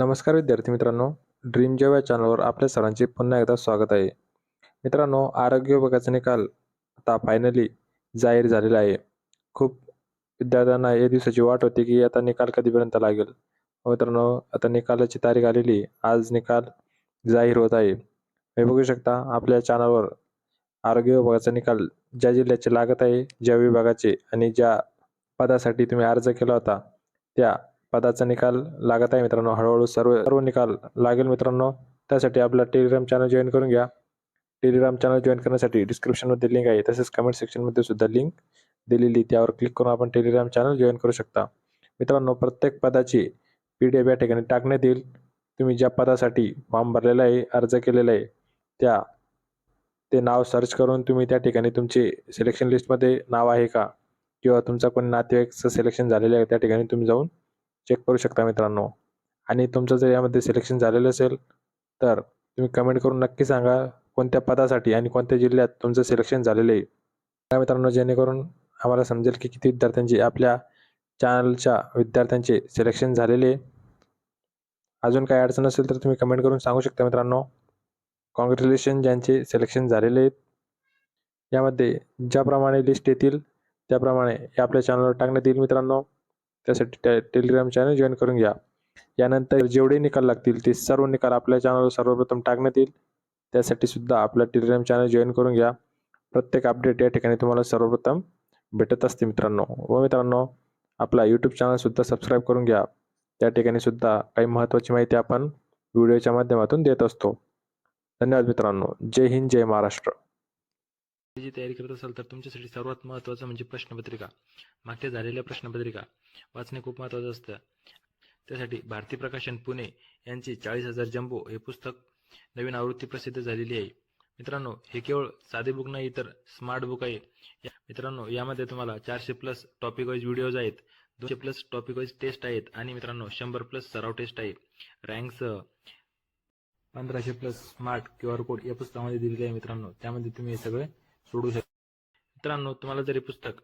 नमस्कार विद्यार्थी मित्रांनो ड्रीम जेव या चॅनलवर आपल्या सर्वांचे पुन्हा एकदा स्वागत आहे. मित्रांनो आरोग्य विभागाचा निकाल आता फायनली जाहीर झालेला आहे. खूप विद्यार्थ्यांना या दिवसाची वाट होती की आता निकाल कधीपर्यंत लागेल? हो मित्रांनो आता निकालाची तारीख आलेली आज निकाल जाहीर होत आहे. हे बघू शकता आपल्या चॅनलवर आरोग्य विभागाचा निकाल ज्या जिल्ह्याचे लागत आहे ज्या विभागाचे आणि ज्या पदासाठी तुम्ही अर्ज केला होता त्या पदाचा निकाल लागत आहे मित्रांनो. हळूहळू सर्व सर्व निकाल लागेल मित्रांनो. त्यासाठी आपला टेलिग्राम चॅनल जॉईन करून घ्या. टेलिग्राम चॅनल जॉईन करण्यासाठी डिस्क्रिप्शनमध्ये लिंक आहे. तसेच कमेंट सेक्शनमध्ये सुद्धा लिंक दिलेली त्यावर क्लिक करून आपण टेलिग्राम चॅनल जॉईन करू शकता. मित्रांनो प्रत्येक पदाची पी डी एफ या ठिकाणी टाकण्यात येईल. तुम्ही ज्या पदासाठी फॉर्म भरलेला आहे अर्ज केलेला आहे त्या ते नाव सर्च करून तुम्ही त्या ठिकाणी तुमचे सिलेक्शन लिस्टमध्ये नाव आहे का? किंवा तुमचा कोणी नातेवाईकचं सिलेक्शन झालेलं आहे त्या ठिकाणी तुम्ही जाऊन चेक करू शकता मित्रांनो. आणि तुमचं जर यामध्ये सिलेक्शन झालेलं असेल तर तुम्ही कमेंट करून नक्की सांगा कोणत्या पदासाठी आणि कोणत्या जिल्ह्यात तुमचं सिलेक्शन झालेलं आहे. त्या मित्रांनो जेणेकरून आम्हाला समजेल की किती विद्यार्थ्यांची आपल्या चॅनलच्या विद्यार्थ्यांचे सिलेक्शन झालेले आहे. अजून काही अडचण असेल तर तुम्ही कमेंट करून सांगू शकता मित्रांनो. कॉंग्रॅच्युलेशन ज्यांचे सिलेक्शन झालेले आहेत. यामध्ये ज्याप्रमाणे लिस्ट येतील त्याप्रमाणे हे आपल्या चॅनलवर टाकण्यात येईल मित्रांनो. त्यासाठी त्या टेलिग्राम चॅनल जॉईन करून घ्या. यानंतर जेवढे निकाल लागतील ते सर्व निकाल आपल्या चॅनलवर सर्वप्रथम टाकण्यात येईल. त्यासाठी सुद्धा आपला टेलिग्राम चॅनल जॉईन करून घ्या. प्रत्येक अपडेट या ठिकाणी तुम्हाला सर्वप्रथम भेटत असते मित्रांनो. व मित्रांनो आपला यूट्यूब चॅनलसुद्धा सबस्क्राईब करून घ्या. त्या ठिकाणी सुद्धा काही महत्त्वाची माहिती आपण व्हिडिओच्या माध्यमातून देत असतो. धन्यवाद मित्रांनो. जय हिंद जय महाराष्ट्र. जी तयारी करत असाल तर तुमच्यासाठी सर्वात महत्त्वाचं म्हणजे प्रश्नपत्रिका. मागच्या झालेल्या प्रश्नपत्रिका वाचणे खूप महत्त्वाचं असतं. त्यासाठी भारती प्रकाशन पुणे यांची चाळीस हजार जम्बो हे पुस्तक नवीन आवृत्ती प्रसिद्ध झालेली आहे. मित्रांनो हे केवळ साधे बुक नाही तर स्मार्ट बुक आहे. या- मित्रांनो यामध्ये तुम्हाला चारशे प्लस टॉपिक वाईज व्हिडिओज आहेत दोनशे प्लस टॉपिक वाईज टेस्ट आहेत आणि मित्रांनो शंभर प्लस सराव टेस्ट आहे रँकसह पंधराशे plus smart Q R code या पुस्तकामध्ये दिलेले आहे मित्रांनो. त्यामध्ये तुम्ही हे सगळे सोडू शकता मित्रांनो तुम्हाला जरी पुस्तक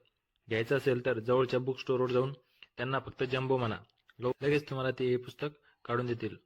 घ्यायचं असेल तर जवळच्या बुक स्टोअरवर जाऊन त्यांना फक्त जम्बो म्हणा. लगेच तुम्हाला ते हे पुस्तक काढून देतील.